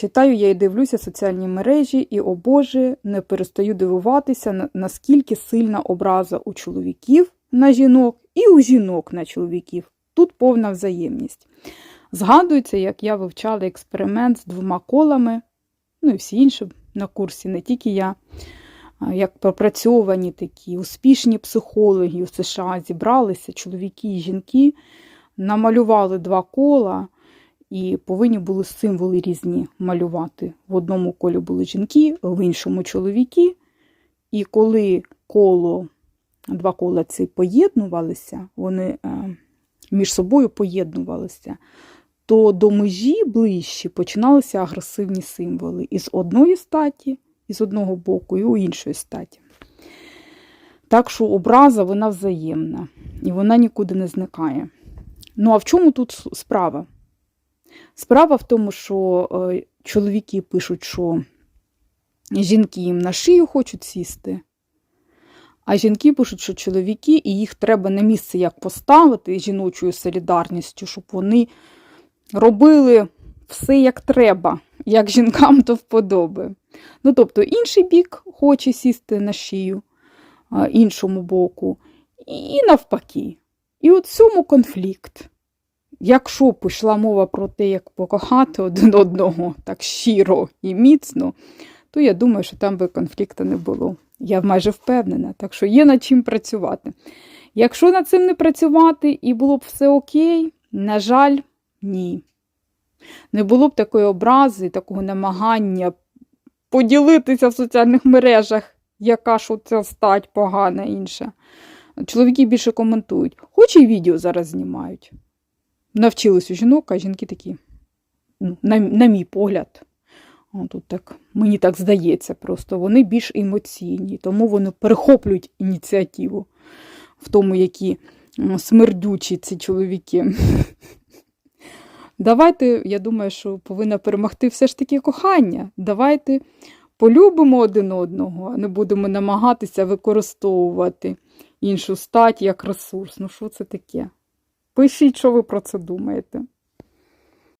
Читаю я і дивлюся соціальні мережі, і, о Боже, не перестаю дивуватися, наскільки сильна образа у чоловіків на жінок і у жінок на чоловіків. Тут повна взаємність. Згадується, як я вивчала експеримент з двома колами, ну і всі інші на курсі, не тільки я, як пропрацьовані такі успішні психологи у США зібралися, чоловіки і жінки, намалювали два кола і повинні були символи різні малювати. В одному колі були жінки, в іншому чоловіки. І коли коло, два кола ці поєднувалися, вони е, між собою поєднувалися, то до межі ближче починалися агресивні символи із одної статі, із одного боку, і у іншої статі. Так що образа вона взаємна, і вона нікуди не зникає. Ну а в чому тут справа? Справа в тому, що е, чоловіки пишуть, що жінки їм на шию хочуть сісти, а жінки пишуть, що чоловіки, і їх треба на місце як поставити жіночою солідарністю, щоб вони робили все як треба, як жінкам до вподоби. Ну, тобто, інший бік хоче сісти на шию а, іншому боку, і навпаки. І от цьому конфлікт. Якщо б йшла мова про те, як покохати один одного так щиро і міцно, то я думаю, що там би конфлікту не було. Я майже впевнена, так що є над чим працювати. Якщо над цим не працювати і було б все окей, на жаль, ні. Не було б такої образи, такого намагання поділитися в соціальних мережах, яка ж оця стать погана інша. Чоловіки більше коментують, хоч і відео зараз знімають. Навчились у жінок, а жінки такі, ну, на, на мій погляд, тут так, мені так здається, просто вони більш емоційні, тому вони перехоплюють ініціативу в тому, які смердючі ці чоловіки. Давайте, я думаю, що повинна перемогти все ж таки кохання. Давайте полюбимо один одного, а не будемо намагатися використовувати іншу стать як ресурс. Ну, що це таке? Пишіть, що ви про це думаєте.